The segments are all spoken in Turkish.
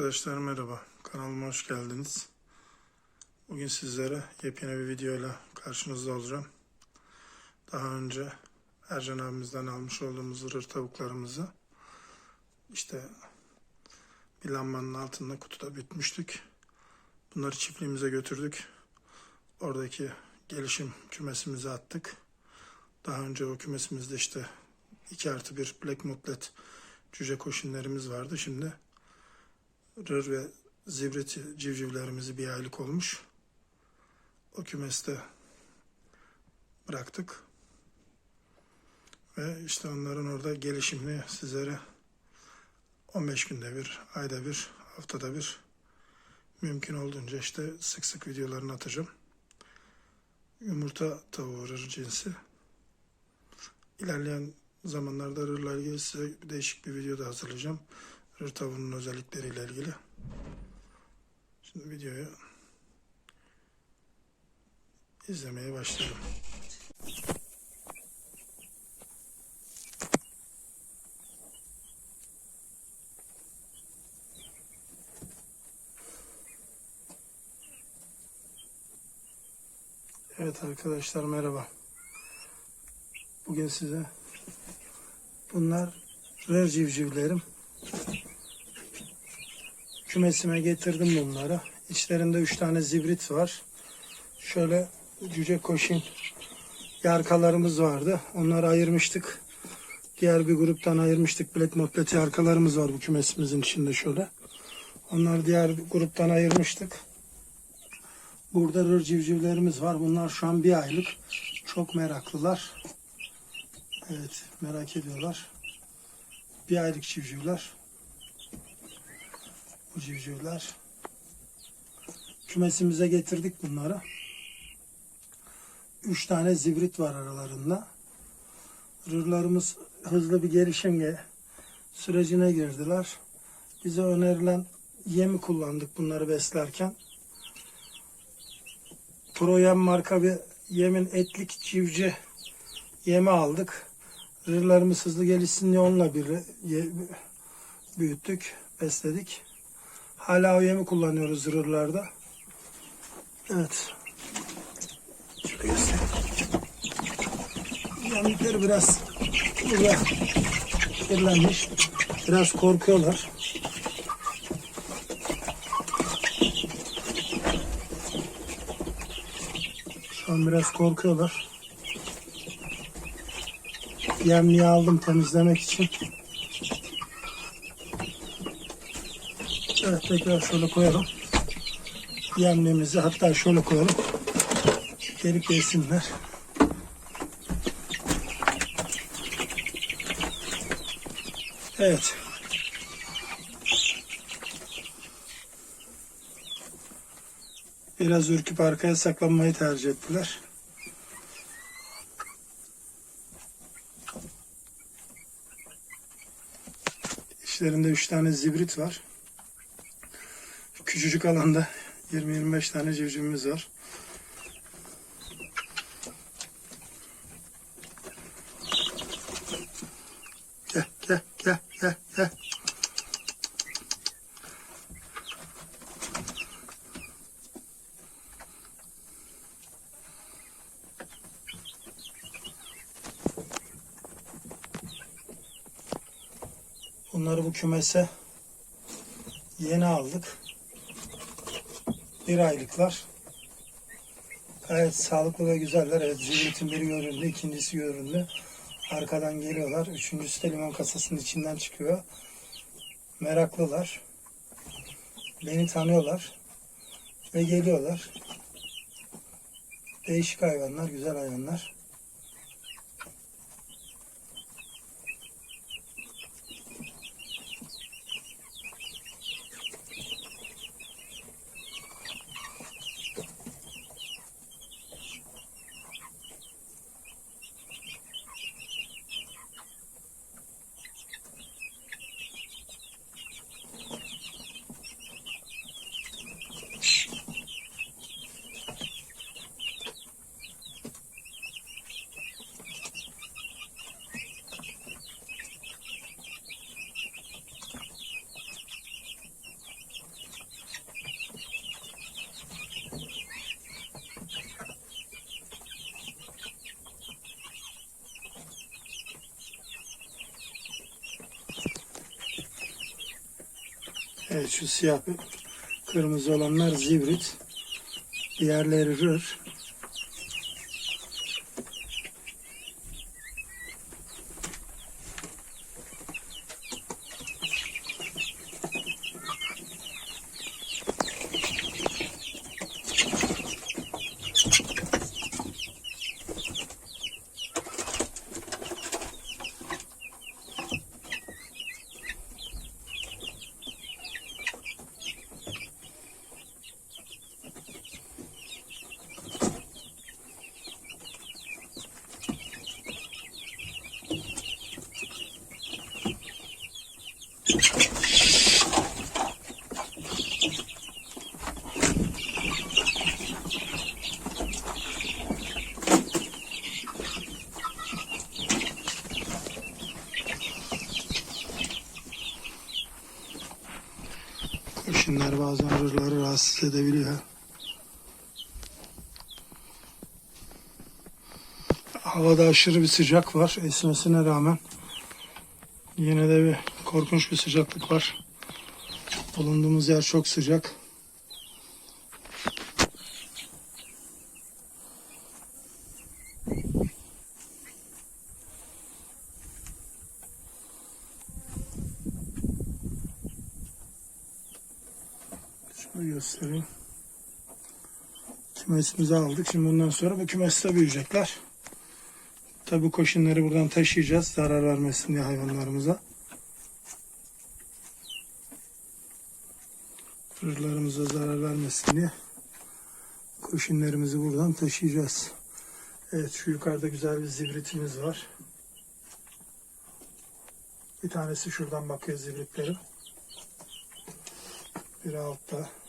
Arkadaşlar merhaba. Kanalıma hoş geldiniz. Bugün sizlere yepyeni bir videoyla karşınızda olacağım. Daha önce Ercan abimizden almış olduğumuz ırır tavuklarımızı işte bir lambanın altında kutuda bitmiştik. Bunları çiftliğimize götürdük. Oradaki gelişim kümesimize attık. Daha önce o kümesimizde işte 2 artı 1 Black Mutlet cüce koşinlerimiz vardı. Şimdi rır ve zibrit civcivlerimizi bir aylık olmuş. O kümeste bıraktık. Ve işte onların orada gelişimini sizlere 15 günde bir, ayda bir, haftada bir mümkün olduğunca işte sık sık videolarını atacağım. Yumurta tavuğu rır cinsi. İlerleyen zamanlarda rırla ilgili size değişik bir video da hazırlayacağım. Rır tavuğunun özellikleriyle ilgili. Şimdi videoyu izlemeye başlayalım. Evet arkadaşlar merhaba. Bugün size bunlar rör civcivlerim. Kümesime getirdim bunları. İçlerinde üç tane zibrit var. Şöyle cüce koşin yarkalarımız vardı. Onları ayırmıştık. Diğer bir gruptan ayırmıştık. Black Motlet yarkalarımız var bu kümesimizin içinde şöyle. Onları diğer bir gruptan ayırmıştık. Burada rır civcivlerimiz var. Bunlar şu an bir aylık. Çok meraklılar. Evet merak ediyorlar. Bir aylık civcivler. Bu civcivler. Kümesimize getirdik bunları. Üç tane zibrit var aralarında. Rırlarımız hızlı bir gelişim ge- sürecine girdiler. Bize önerilen yemi kullandık bunları beslerken. Proyem marka bir yemin etlik civci yemi aldık. Rırlarımız hızlı gelişsin diye onunla bir büyüttük, besledik. Hala o yemi kullanıyoruz rırlarda. Evet. Şöyle göstereyim. Biraz burada kirlenmiş. Biraz korkuyorlar. Şu an biraz korkuyorlar. Yemliği aldım temizlemek için. Evet tekrar şöyle koyalım. Yemliğimizi hatta şöyle koyalım. Gelip yesinler. Evet. Biraz ürküp arkaya saklanmayı tercih ettiler. İşlerinde üç tane zibrit var. Küçücük alanda 20-25 tane civcivimiz var. Gel gel gel gel gel. Bunları bu kümese yeni aldık. Bir aylıklar. Gayet sağlıklı ve güzeller. Evet, zibritin biri göründü, ikincisi göründü. Arkadan geliyorlar. Üçüncüsü de limon kasasının içinden çıkıyor. Meraklılar. Beni tanıyorlar. Ve geliyorlar. Değişik hayvanlar, güzel hayvanlar. Evet şu siyah kırmızı olanlar zibrit. Diğerleri rır. Rırları rahatsız edebiliyor. Havada aşırı bir sıcak var esmesine rağmen. Yine de bir korkunç bir sıcaklık var. Bulunduğumuz yer çok sıcak. Şöyle göstereyim. Kümesimizi aldık. Şimdi bundan sonra bu kümeste büyüyecekler. Tabi bu koşunları buradan taşıyacağız. Zarar vermesin diye hayvanlarımıza. Fırlarımıza zarar vermesin diye koşunlarımızı buradan taşıyacağız. Evet şu yukarıda güzel bir zibritimiz var. Bir tanesi şuradan bakıyor zibritlerim. Biri altta.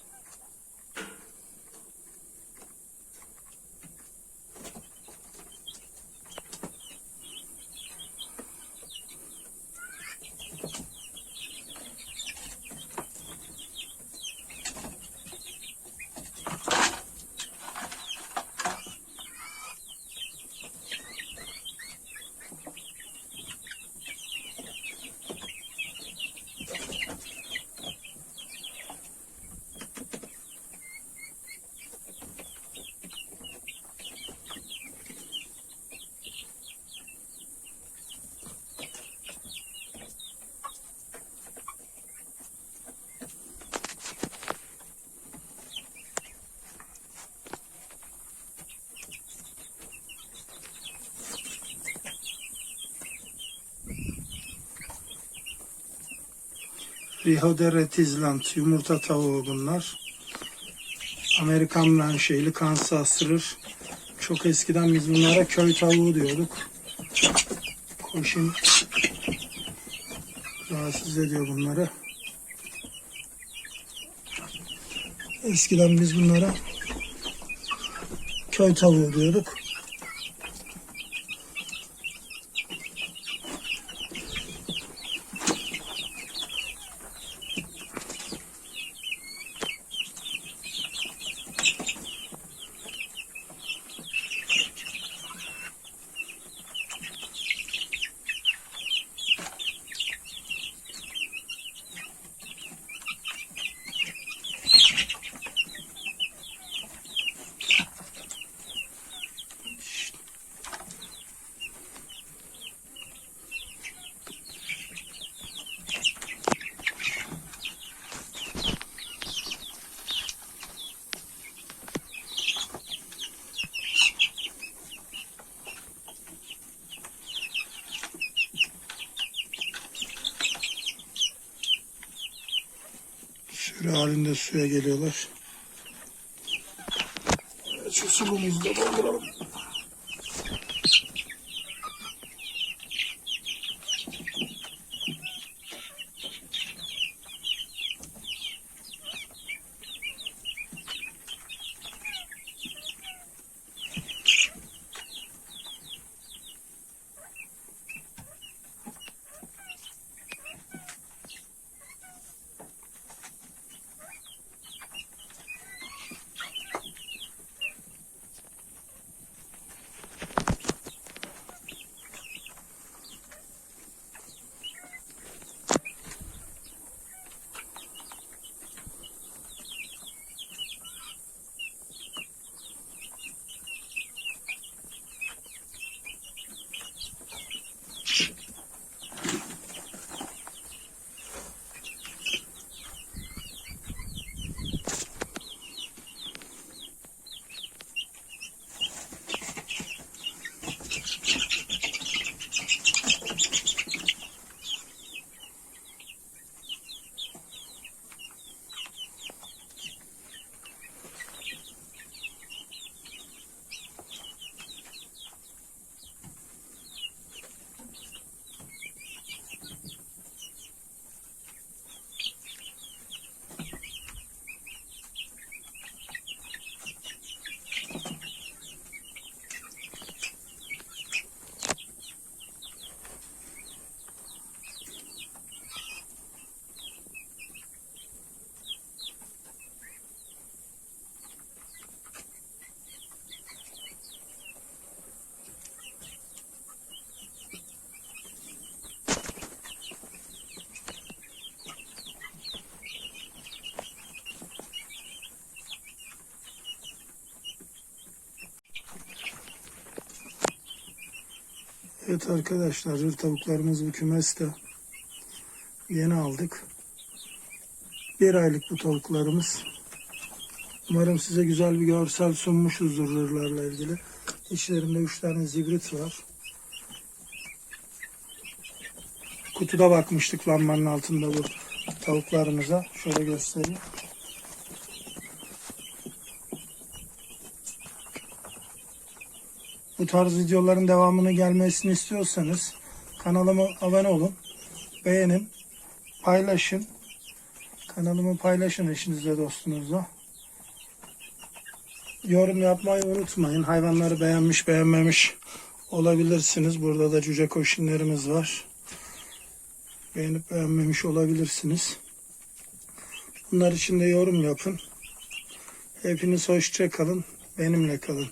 Tizland yumurta tavuğu bunlar. Amerikan menşeli Kansas Rır. Çok eskiden biz bunlara köy tavuğu diyorduk. Koşun rahatsız ediyor bunları. Eskiden biz bunlara köy tavuğu diyorduk. Sürü halinde suya geliyorlar. Evet, şu suluğumuzu da dolduralım. Evet arkadaşlar hır tavuklarımız bu kümeste. Yeni aldık. Bir aylık bu tavuklarımız. Umarım size güzel bir görsel sunmuşuzdur hırlarla ilgili. İçlerinde üç tane zibrit var. Kutuda bakmıştık lambanın altında bu tavuklarımıza. Şöyle göstereyim. Bu tarz videoların devamını gelmesini istiyorsanız kanalıma abone olun, beğenin, paylaşın. Kanalımı paylaşın eşinizle dostunuzla. Yorum yapmayı unutmayın. Hayvanları beğenmiş beğenmemiş olabilirsiniz. Burada da cüce koşinlerimiz var. Beğenip beğenmemiş olabilirsiniz. Bunlar için de yorum yapın. Hepiniz hoşça kalın. Benimle kalın.